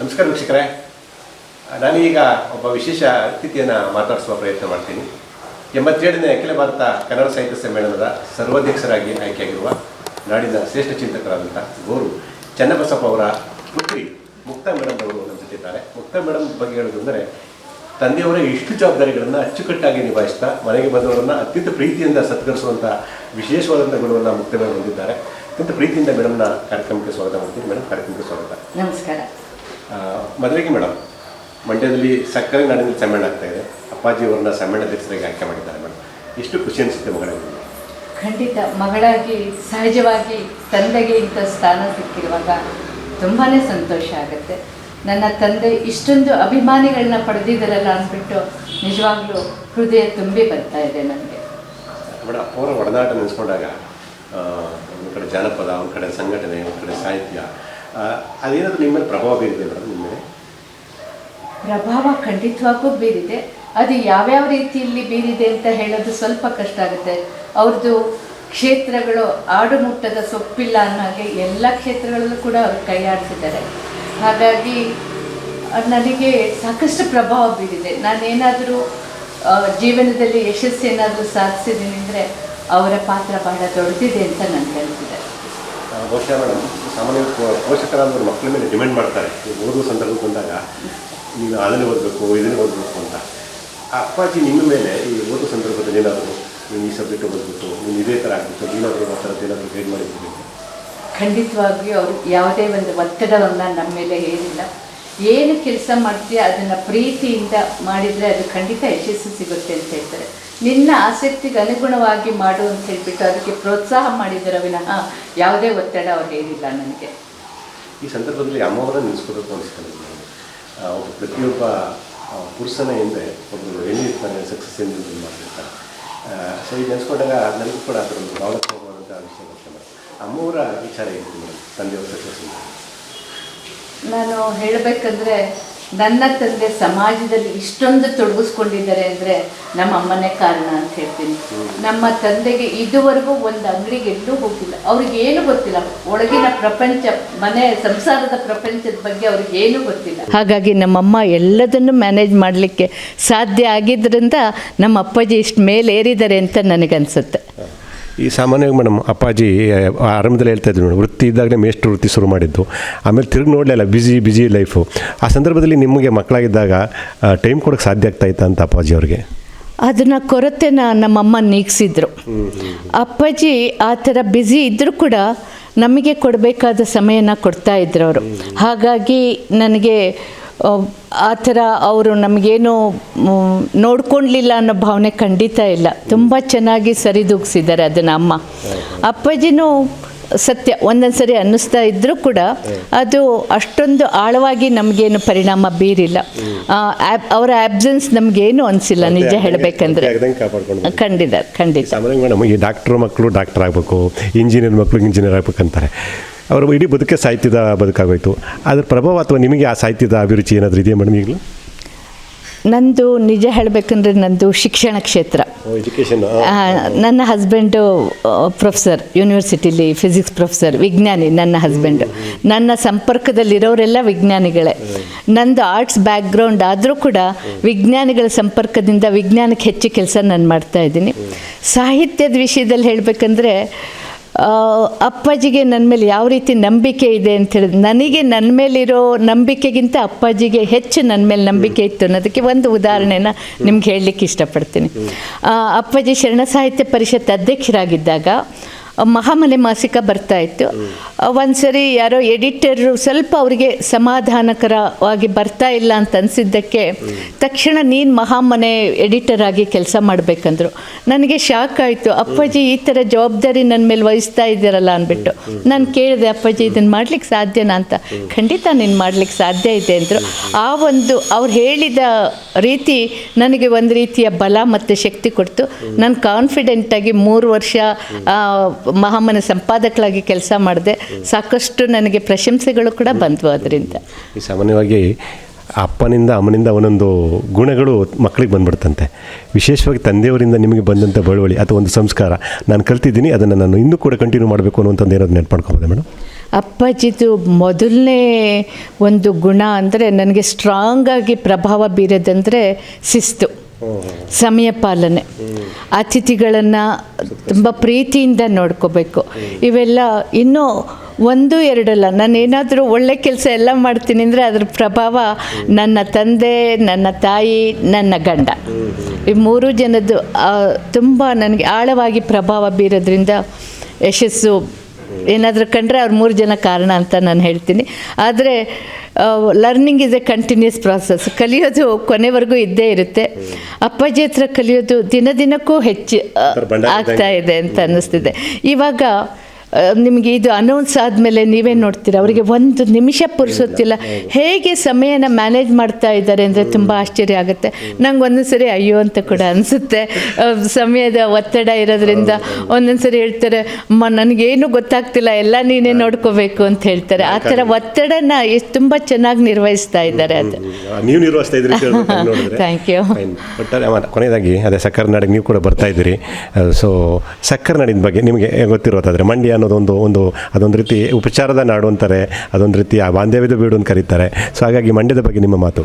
ನಮಸ್ಕಾರ ವೀಕ್ಷಕರೇ. ನಾನೀಗ ಒಬ್ಬ ವಿಶೇಷ ಅತಿಥಿಯನ್ನು ಮಾತಾಡಿಸುವ ಪ್ರಯತ್ನ ಮಾಡ್ತೀನಿ. ಎಂಬತ್ತೇಳನೇ ಅಖಿಲ ಭಾರತ ಕನ್ನಡ ಸಾಹಿತ್ಯ ಸಮ್ಮೇಳನದ ಸರ್ವಾಧ್ಯಕ್ಷರಾಗಿ ಆಯ್ಕೆಯಾಗಿರುವ ನಾಡಿನ ಶ್ರೇಷ್ಠ ಚಿಂತಕರಾದಂಥ ಗೋರು ಚನ್ನಬಸಪ್ಪ ಅವರ ಪುತ್ರಿ ಮುಕ್ತ ಮೇಡಮ್ ಅವರು ನಮ್ಮ ಜೊತೆ ಇದ್ದಾರೆ. ಮುಕ್ತ ಮೇಡಮ್ ಬಗ್ಗೆ ಹೇಳೋದಂದರೆ ತಂದೆಯವರ ಇಷ್ಟು ಜವಾಬ್ದಾರಿಗಳನ್ನು ಅಚ್ಚುಕಟ್ಟಾಗಿ ನಿಭಾಯಿಸ್ತಾ ಮನೆಗೆ ಬಂದವರನ್ನು ಅತ್ಯಂತ ಪ್ರೀತಿಯಿಂದ ಸತ್ಕರಿಸುವಂಥ ವಿಶೇಷವಾದಂಥ ಗುಣವನ್ನು ಮುಕ್ತ ಮೇಡಮ್ ಹೊಂದಿದ್ದಾರೆ. ಅತ್ಯಂತ ಪ್ರೀತಿಯಿಂದ ಮೇಡಮ್ನ ಕಾರ್ಯಕ್ರಮಕ್ಕೆ ಸ್ವಾಗತ ಮಾಡ್ತೀನಿ. ಮೇಡಮ್ ಕಾರ್ಯಕ್ರಮಕ್ಕೆ ಸ್ವಾಗತ. ನಮಸ್ಕಾರ. ಮದುವೆಗೆ ಮೇಡಮ್ ಮಂಡ್ಯದಲ್ಲಿ ಸಕ್ಕರೆ ನಾಡಿನಲ್ಲಿ ಸಮ್ಮೇಳನ ಆಗ್ತಾ ಇದೆ. ಅಪ್ಪಾಜಿಯವರನ್ನ ಸಮ್ಮೇಳನಾಧ್ಯಕ್ಷರಾಗಿ ಆಯ್ಕೆ ಮಾಡಿದ್ದಾರೆ ಮೇಡಮ್ ಎಷ್ಟು ಖುಷಿ ಅನಿಸುತ್ತೆ ಮಗಳ ಖಂಡಿತ ಮಗಳಾಗಿ ಸಹಜವಾಗಿ ತಂದೆಗೆ ಇಂಥ ಸ್ಥಾನ ಸಿಕ್ಕಿರುವಾಗ ತುಂಬಾ ಸಂತೋಷ ಆಗುತ್ತೆ. ನನ್ನ ತಂದೆ ಇಷ್ಟೊಂದು ಅಭಿಮಾನಿಗಳನ್ನ ಪಡೆದಿದ್ದಾರಲ್ಲ ಅಂದ್ಬಿಟ್ಟು ನಿಜವಾಗ್ಲೂ ಹೃದಯ ತುಂಬಿ ಬರ್ತಾ ಇದೆ ನನಗೆ. ಮೇಡಮ್ ಅವರ ಒಡನಾಟ ನೆನೆಸ್ಕೊಂಡಾಗ ಒಂದು ಕಡೆ ಜಾನಪದ ಒಂದು ಕಡೆ ಸಂಘಟನೆ ಒಂದು ಕಡೆ ಸಾಹಿತ್ಯ ಅದೇನಾದರೂ ನಿಮ್ಮ ಪ್ರಭಾವ ಬೀರಿದೆ ನಿಮ್ಮ ಮೇಲೆ? ಪ್ರಭಾವ ಖಂಡಿತವಾಗೂ ಬೀರಿದೆ. ಅದು ಯಾವ್ಯಾವ ರೀತಿಯಲ್ಲಿ ಬೀರಿದೆ ಅಂತ ಹೇಳೋದು ಸ್ವಲ್ಪ ಕಷ್ಟ ಆಗುತ್ತೆ. ಅವ್ರದ್ದು ಕ್ಷೇತ್ರಗಳು ಆಡುಮುಟ್ಟದ ಸೊಪ್ಪಿಲ್ಲ ಅನ್ನೋ ಹಾಗೆ ಎಲ್ಲ ಕ್ಷೇತ್ರಗಳಲ್ಲೂ ಕೂಡ ಅವ್ರು ಕೈ ಆಡಿಸಿದ್ದಾರೆ. ಹಾಗಾಗಿ ನನಗೆ ಸಾಕಷ್ಟು ಪ್ರಭಾವ ಬೀರಿದೆ. ನಾನೇನಾದರೂ ಜೀವನದಲ್ಲಿ ಯಶಸ್ಸು ಏನಾದರೂ ಸಾಧಿಸಿದ್ದೀನಿ ಅಂದರೆ ಅವರ ಪಾತ್ರ ಬಹಳ ದೊಡ್ಡದಿದೆ ಅಂತ ನಾನು ಆ, ಬಹುಶಃ ಮೇಡಮ್ ಸಾಮಾನ್ಯ ಪೋಷಕರಾದವರು ಮಕ್ಕಳ ಮೇಲೆ ಡಿಮ್ಯಾಂಡ್ ಮಾಡ್ತಾರೆ. ಓದುವ ಸಂದರ್ಭಕ್ಕೆ ಬಂದಾಗ ನೀನು ಅದನ್ನೇ ಓದಬೇಕು, ಇದನ್ನು ಓದಬೇಕು ಅಂತ. ಅಪ್ಪಾಜಿ ನಿಮ್ಮ ಮೇಲೆ ಈ ಓದುವ ಸಂದರ್ಭದಲ್ಲಿ ಏನಾದರೂ ನೀನು ಈ ಸಬ್ಜೆಕ್ಟ್ ಓದಬೇಕು ನೀನು ಇದೇ ಥರ ಆಗ್ಬಿಟ್ಟು ಏನಾದರೂ ಆ ಥರದ್ದು ಏನಾದರೂ ಗೈಡ್ ಮಾಡಿದ್ದೀವಿ ಖಂಡಿತವಾಗಿಯೂ ಅವರು ಯಾವುದೇ ಒಂದು ಒತ್ತಡವನ್ನು ನಮ್ಮ ಮೇಲೆ ಹೇರಿಲ್ಲ. ಏನು ಕೆಲಸ ಮಾಡ್ತೀಯ ಅದನ್ನು ಪ್ರೀತಿಯಿಂದ ಮಾಡಿದರೆ ಅದು ಖಂಡಿತ ಯಶಸ್ಸು ಸಿಗುತ್ತೆ ಅಂತ ಹೇಳ್ತಾರೆ. ನಿನ್ನ ಆಸಕ್ತಿಗೆ ಅನುಗುಣವಾಗಿ ಮಾಡು ಅಂತ ಹೇಳ್ಬಿಟ್ಟು ಅದಕ್ಕೆ ಪ್ರೋತ್ಸಾಹ ಮಾಡಿದ್ರ ವಿನಃ ಯಾವುದೇ ಒತ್ತಡ ಅವ್ರು ಹೇಳಿಲ್ಲ ನನಗೆ. ಈ ಸಂದರ್ಭದಲ್ಲಿ ಅಮ್ಮವರ ನಿಲ್ಲಿಸ್ಕೋಬೇಕು ಅನಿಸ್ತಾನೆ. ಅವರು ಪ್ರತಿಯೊಬ್ಬ ಪುರುಷನ ಹಿಂದೆ ಒಬ್ಬರು ಹೆಣ್ಣಿರ್ತಾನೆ ಸಕ್ಸಸ್ ಎಂದು ಮಾಡ್ತಿರ್ತಾರೆ. ಸೊ ಇದು ನೆನೆಸ್ಕೊಂಡಾಗ ನನಗೂ ಕೂಡ ಅದರ ಒಂದು ಭಾವನಾತ್ಮಕವಾದಂಥ ವಿಷಯ ಬರ್ತದೆ ಅಮ್ಮವರ ವಿಚಾರ ಏನು ಮೇಡಮ್? ತಂದೆಯವರ ಸಕ್ಸಸ್ ನಾನು ಹೇಳಬೇಕಂದ್ರೆ ನನ್ನ ತಂದೆ ಸಮಾಜದಲ್ಲಿ ಇಷ್ಟೊಂದು ತೊಡಗಿಸ್ಕೊಂಡಿದ್ದಾರೆ ಅಂದರೆ ನಮ್ಮ ಅಮ್ಮನೇ ಕಾರಣ ಅಂತ ಹೇಳ್ತೀನಿ. ನಮ್ಮ ತಂದೆಗೆ ಇದುವರೆಗೂ ಒಂದು ಅಂಗಡಿಗೆ ಎಲ್ಲೂ ಹೋಗಿಲ್ಲ. ಅವ್ರಿಗೆ ಏನು ಗೊತ್ತಿಲ್ಲ. ಒಳಗಿನ ಪ್ರಪಂಚ ಮನೆ ಸಂಸಾರದ ಪ್ರಪಂಚದ ಬಗ್ಗೆ ಅವ್ರಿಗೆ ಏನು ಗೊತ್ತಿಲ್ಲ. ಹಾಗಾಗಿ ನಮ್ಮಮ್ಮ ಎಲ್ಲದನ್ನು ಮ್ಯಾನೇಜ್ ಮಾಡಲಿಕ್ಕೆ ಸಾಧ್ಯ ಆಗಿದ್ದರಿಂದ ನಮ್ಮ ಅಪ್ಪಾಜಿ ಇಷ್ಟು ಮೇಲೆ ಏರಿದ್ದಾರೆ ಅಂತ ನನಗನ್ಸುತ್ತೆ. ಈ ಸಾಮಾನ್ಯವಾಗಿ ಮೇಡಮ್ ಅಪ್ಪಾಜಿ ಆರಂಭದಲ್ಲಿ ಹೇಳ್ತಾ ಇದ್ರು ಮೇಡಮ್ ವೃತ್ತಿ ಇದ್ದಾಗಲೇ ಮೇಷ್ಟ್ರು ವೃತ್ತಿ ಶುರು ಮಾಡಿದ್ದು. ಆಮೇಲೆ ತಿರುಗಿ ನೋಡಲಿಲ್ಲ ಬ್ಯುಸಿ ಬ್ಯುಸಿ ಲೈಫು ಆ ಸಂದರ್ಭದಲ್ಲಿ ನಿಮಗೆ ಮಕ್ಕಳಾಗಿದ್ದಾಗ ಟೈಮ್ ಕೊಡೋಕೆ ಸಾಧ್ಯ ಆಗ್ತಾ ಇತ್ತಾ ಅಂತ ಅಪ್ಪಾಜಿ ಅವ್ರಿಗೆ? ಅದನ್ನ ಕೊರತೆನ ನಮ್ಮಮ್ಮ ನೀಗಿಸಿದ್ರು. ಅಪ್ಪಾಜಿ ಆ ಥರ ಬ್ಯುಸಿ ಇದ್ದರೂ ಕೂಡ ನಮಗೆ ಕೊಡಬೇಕಾದ ಸಮಯನ ಕೊಡ್ತಾ ಇದ್ರು ಅವರು. ಹಾಗಾಗಿ ನನಗೆ ಆ, ಥರ ಅವರು ನಮಗೇನು ನೋಡ್ಕೊಳ್ಲಿಲ್ಲ ಅನ್ನೋ ಭಾವನೆ ಖಂಡಿತ ಇಲ್ಲ. ತುಂಬ ಚೆನ್ನಾಗಿ ಸರಿದೂಗಿಸಿದ್ದಾರೆ ಅದನ್ನು ಅಮ್ಮ. ಅಪ್ಪಾಜಿನೂ ಸತ್ಯ ಒಂದೊಂದು ಸರಿ ಅನ್ನಿಸ್ತಾ ಇದ್ದರೂ ಕೂಡ ಅದು ಅಷ್ಟೊಂದು ಆಳವಾಗಿ ನಮಗೇನು ಪರಿಣಾಮ ಬೀರಿಲ್ಲ. ಅವರ ಆಬ್ಸೆನ್ಸ್ ನಮಗೇನು ಅನಿಸಿಲ್ಲ ನಿಜ ಹೇಳಬೇಕಂದ್ರೆ. ಖಂಡಿತ ಖಂಡಿತ. ಈ ಡಾಕ್ಟ್ರ್ ಮಕ್ಕಳು ಡಾಕ್ಟರ್ ಆಗಬೇಕು ಇಂಜಿನಿಯರ್ ಮಕ್ಕಳು ಇಂಜಿನಿಯರ್ ಆಗ್ಬೇಕಂತಾರೆ. ಅವರು ಇಡೀ ಬದುಕೆ ಸಾಹಿತ್ಯದ ಬದುಕಾಗೋಯ್ತು. ಅದರ ಪ್ರಭಾವ ಅಥವಾ ನಿಮಗೆ ಆ ಸಾಹಿತ್ಯದ ಅಭಿರುಚಿ ಏನಾದರೂ ಇದೆಯಾ ಮೇಡಮ್ ಈಗಲೂ? ನಂದು ನಿಜ ಹೇಳಬೇಕಂದ್ರೆ ನಂದು ಶಿಕ್ಷಣ ಕ್ಷೇತ್ರ. ನನ್ನ ಹಸ್ಬೆಂಡು ಪ್ರೊಫೆಸರ್ ಯೂನಿವರ್ಸಿಟಿಲಿ ಫಿಸಿಕ್ಸ್ ಪ್ರೊಫೆಸರ್ ವಿಜ್ಞಾನಿ ನನ್ನ ಹಸ್ಬೆಂಡು ನನ್ನ ಸಂಪರ್ಕದಲ್ಲಿರೋರೆಲ್ಲ ವಿಜ್ಞಾನಿಗಳೇ. ನಂದು ಆರ್ಟ್ಸ್ ಬ್ಯಾಕ್ಗ್ರೌಂಡ್ ಆದರೂ ಕೂಡ ವಿಜ್ಞಾನಿಗಳ ಸಂಪರ್ಕದಿಂದ ವಿಜ್ಞಾನಕ್ಕೆ ಹೆಚ್ಚು ಕೆಲಸ ನಾನು ಮಾಡ್ತಾ ಇದ್ದೀನಿ. ಸಾಹಿತ್ಯದ ವಿಷಯದಲ್ಲಿ ಹೇಳಬೇಕಂದ್ರೆ ಅಪ್ಪಾಜಿಗೆ ನನ್ನ ಮೇಲೆ ಯಾವ ರೀತಿ ನಂಬಿಕೆ ಇದೆ ಅಂತ ಹೇಳಿದ್ರೆ ನನಗೆ ನನ್ನ ಮೇಲಿರೋ ನಂಬಿಕೆಗಿಂತ ಅಪ್ಪಾಜಿಗೆ ಹೆಚ್ಚು ನನ್ನ ಮೇಲೆ ನಂಬಿಕೆ ಇತ್ತು ಅನ್ನೋದಕ್ಕೆ ಒಂದು ಉದಾಹರಣೆನ ನಿಮ್ಗೆ ಹೇಳಲಿಕ್ಕೆ ಇಷ್ಟಪಡ್ತೀನಿ. ಅಪ್ಪಾಜಿ ಶರಣ ಸಾಹಿತ್ಯ ಪರಿಷತ್ ಅಧ್ಯಕ್ಷರಾಗಿದ್ದಾಗ ಮಹಾಮನೆ ಮಾಸಿಕ ಬರ್ತಾ ಇತ್ತು. ಒಂದ್ಸರಿ ಯಾರೋ ಎಡಿಟರ್ ಸ್ವಲ್ಪ ಅವರಿಗೆ ಸಮಾಧಾನಕರವಾಗಿ ಬರ್ತಾ ಇಲ್ಲ ಅಂತ ಅನಿಸಿದ್ದಕ್ಕೆ ತಕ್ಷಣ ನೀನು ಮಹಾಮನೆ ಎಡಿಟರ್ ಆಗಿ ಕೆಲಸ ಮಾಡಬೇಕಂದ್ರು. ನನಗೆ ಶಾಕ್ ಆಯಿತು. ಅಪ್ಪಾಜಿ, ಈ ಥರ ಜವಾಬ್ದಾರಿ ನನ್ನ ಮೇಲೆ ವಹಿಸ್ತಾ ಇದ್ದೀರಲ್ಲ ಅಂದ್ಬಿಟ್ಟು. ನಾನು ಕೇಳಿದೆ, ಅಪ್ಪಾಜಿ ಇದನ್ನು ಮಾಡ್ಲಿಕ್ಕೆ ಸಾಧ್ಯನಾ ಅಂತ. ಖಂಡಿತ ನೀನು ಮಾಡ್ಲಿಕ್ಕೆ ಸಾಧ್ಯ ಇದೆ ಅಂದರು. ಆ ಒಂದು ಅವ್ರು ಹೇಳಿದ ರೀತಿ ನನಗೆ ಒಂದು ರೀತಿಯ ಬಲ ಮತ್ತು ಶಕ್ತಿ ಕೊಡ್ತು. ನಾನು ಕಾನ್ಫಿಡೆಂಟಾಗಿ ಮೂರು ವರ್ಷ ಮಹಾಮನೆ ಸಂಪಾದಕಳಾಗಿ ಕೆಲಸ ಮಾಡಿದೆ ಸಾಕಷ್ಟು ನನಗೆ ಪ್ರಶಂಸೆಗಳು ಕೂಡ ಬಂದವು ಅದರಿಂದ. ಸಾಮಾನ್ಯವಾಗಿ ಅಪ್ಪನಿಂದ ಅಮ್ಮನಿಂದ ಒಂದೊಂದು ಗುಣಗಳು ಮಕ್ಕಳಿಗೆ ಬಂದ್ಬಿಡ್ತಂತೆ. ವಿಶೇಷವಾಗಿ ತಂದೆಯವರಿಂದ ನಿಮಗೆ ಬಂದಂಥ ಬಳುವಳಿ ಅಥವಾ ಒಂದು ಸಂಸ್ಕಾರ ನಾನು ಕಲ್ತಿದ್ದೀನಿ ಅದನ್ನು ನಾನು ಇನ್ನೂ ಕೂಡ ಕಂಟಿನ್ಯೂ ಮಾಡಬೇಕು ಅನ್ನೋಂಥದ್ದು ಏನಾದ್ರು ನೆನ್ಪು ಮಾಡ್ಕೊಬೋದಾ ಮೇಡಮ್? ಅಪ್ಪಾಜಿದು ಮೊದಲನೇ ಒಂದು ಗುಣ ಅಂದರೆ ನನಗೆ ಸ್ಟ್ರಾಂಗಾಗಿ ಪ್ರಭಾವ ಬೀರೋದಂದರೆ ಶಿಸ್ತು. ಸಮಯ ಪಾಲನೆ ಅತಿಥಿಗಳನ್ನು ತುಂಬ ಪ್ರೀತಿಯಿಂದ ನೋಡ್ಕೋಬೇಕು. ಇವೆಲ್ಲ ಇನ್ನೂ ಒಂದು, ಎರಡಲ್ಲ. ನಾನು ಏನಾದರೂ ಒಳ್ಳೆ ಕೆಲಸ ಎಲ್ಲ ಮಾಡ್ತೀನಿ ಅಂದರೆ ಅದ್ರ ಪ್ರಭಾವ ನನ್ನ ತಂದೆ, ನನ್ನ ತಾಯಿ, ನನ್ನ ಗಂಡ. ಈ ಮೂರು ಜನದ್ದು ತುಂಬ ನನಗೆ ಆಳವಾಗಿ ಪ್ರಭಾವ ಬೀರೋದ್ರಿಂದ ಯಶಸ್ಸು ಏನಾದರೂ ಕಂಡ್ರೆ ಅವ್ರು ಮೂರು ಜನ ಕಾರಣ ಅಂತ ನಾನು ಹೇಳ್ತೀನಿ. ಆದರೆ learning is a continuous process ಕಲಿಯೋದು ಕೊನೆವರೆಗೂ ಇದ್ದೇ ಇರುತ್ತೆ. ಅಪ್ಪಾಜಿ ಹತ್ರ ಕಲಿಯೋದು ದಿನ ದಿನಕ್ಕೂ ಹೆಚ್ಚು ಆಗ್ತಾ ಇದೆ ಅಂತ ಅನ್ನಿಸ್ತಿದೆ. ಇವಾಗ ನಿಮಗೆ ಇದು ಅನೌನ್ಸ್ ಆದಮೇಲೆ ನೀವೇ ನೋಡ್ತೀರ? ಅವರಿಗೆ ಒಂದು ನಿಮಿಷ ಪುರುಸೋತಿಲ್ಲ ಹೇಗೆ ಸಮಯನ ಮ್ಯಾನೇಜ್ ಮಾಡ್ತಾ ಇದ್ದಾರೆ ಅಂದರೆ ತುಂಬ ಆಶ್ಚರ್ಯ ಆಗುತ್ತೆ. ನಂಗೆ ಒಂದೊಂದು ಸರಿ ಅಯ್ಯೋ ಅಂತ ಕೂಡ ಅನಿಸುತ್ತೆ. ಸಮಯದ ಒತ್ತಡ ಇರೋದ್ರಿಂದ ಒಂದೊಂದು ಸರಿ ಹೇಳ್ತಾರೆ ಅಮ್ಮ ನನಗೇನು ಗೊತ್ತಾಗ್ತಿಲ್ಲ ಎಲ್ಲ ನೀನೇ ನೋಡ್ಕೋಬೇಕು ಅಂತ ಹೇಳ್ತಾರೆ. ಆ ಥರ ಒತ್ತಡನ ಎಷ್ಟು ತುಂಬ ಚೆನ್ನಾಗಿ ನಿರ್ವಹಿಸ್ತಾ ಇದ್ದಾರೆ ಅದು. ನೀವು ನಿರ್ವಹಿಸ್ತಾ ಇದ್ರಿ ಥ್ಯಾಂಕ್ ಯು. ಒಟ್ಟಾರೆ ಕೊನೆಯದಾಗಿ ಅದೇ ಸಕ್ಕರೆ ನಾಡಿಗೆ ನೀವು ಕೂಡ ಬರ್ತಾ ಇದ್ದೀರಿ. ಸೊ ಸಕ್ಕರೆ ನಾಡಿನ ಬಗ್ಗೆ ನಿಮಗೆ ಗೊತ್ತಿರೋದಾದರೆ ಮಂಡ್ಯ ಅನ್ನೋದು ಒಂದು ಒಂದು, ಅದೊಂದು ರೀತಿ ಉಪಚಾರದ ನಾಡು ಅಂತಾರೆ, ಅದೊಂದು ರೀತಿ ಆ ಬಾಂಧವ್ಯದ ಬೀಡು ಅಂತ ಕರೀತಾರೆ. ಸೊ ಹಾಗಾಗಿ ಮಂಡ್ಯದ ಬಗ್ಗೆ ನಿಮ್ಮ ಮಾತು.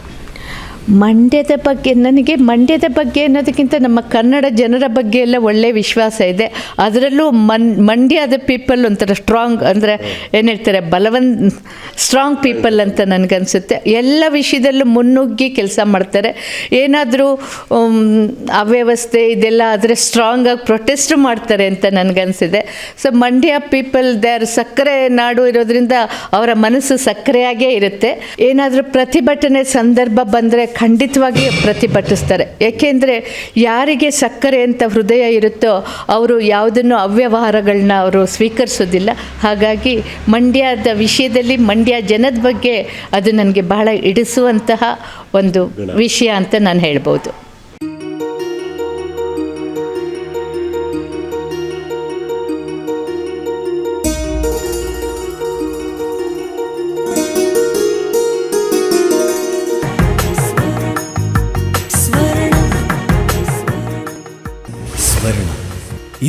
ಮಂಡ್ಯದ ಬಗ್ಗೆ, ನನಗೆ ಮಂಡ್ಯದ ಬಗ್ಗೆ ಅನ್ನೋದಕ್ಕಿಂತ ನಮ್ಮ ಕನ್ನಡ ಜನರ ಬಗ್ಗೆ ಎಲ್ಲ ಒಳ್ಳೆ ವಿಶ್ವಾಸ ಇದೆ. ಅದರಲ್ಲೂ ಮನ್, ಮಂಡ್ಯದ ಪೀಪಲ್ ಒಂಥರ ಸ್ಟ್ರಾಂಗ್ ಅಂದರೆ ಏನು ಹೇಳ್ತಾರೆ ಬಲವನ್ ಸ್ಟ್ರಾಂಗ್ ಪೀಪಲ್ ಅಂತ ನನಗನ್ಸುತ್ತೆ. ಎಲ್ಲ ವಿಷಯದಲ್ಲೂ ಮುನ್ನುಗ್ಗಿ ಕೆಲಸ ಮಾಡ್ತಾರೆ. ಏನಾದರೂ ಅವ್ಯವಸ್ಥೆ ಇದೆಲ್ಲ ಆದರೆ ಸ್ಟ್ರಾಂಗಾಗಿ ಪ್ರೊಟೆಸ್ಟ್ ಮಾಡ್ತಾರೆ ಅಂತ ನನಗನ್ಸಿದೆ. So Mandya people they are ಸಕ್ಕರೆ ನಾಡು ಇರೋದ್ರಿಂದ ಅವರ ಮನಸ್ಸು ಸಕ್ಕರೆಯಾಗೇ ಇರುತ್ತೆ. ಏನಾದರೂ ಪ್ರತಿಭಟನೆ ಸಂದರ್ಭ ಬಂದರೆ ಖಂಡಿತವಾಗಿ ಪ್ರತಿಭಟಿಸ್ತಾರೆ. ಏಕೆಂದರೆ ಯಾರಿಗೆ ಸಕ್ಕರೆ ಅಂತ ಹೃದಯ ಇರುತ್ತೋ ಅವರು ಯಾವುದನ್ನು ಅವ್ಯವಹಾರಗಳನ್ನ ಅವರು ಸ್ವೀಕರಿಸೋದಿಲ್ಲ ಹಾಗಾಗಿ ಮಂಡ್ಯದ ವಿಷಯದಲ್ಲಿ ಮಂಡ್ಯ ಜನದ ಬಗ್ಗೆ ಅದು ನನಗೆ ಬಹಳ ಇಡಿಸುವಂತಹ ಒಂದು ವಿಷಯ ಅಂತ ನಾನು ಹೇಳ್ಬೋದು.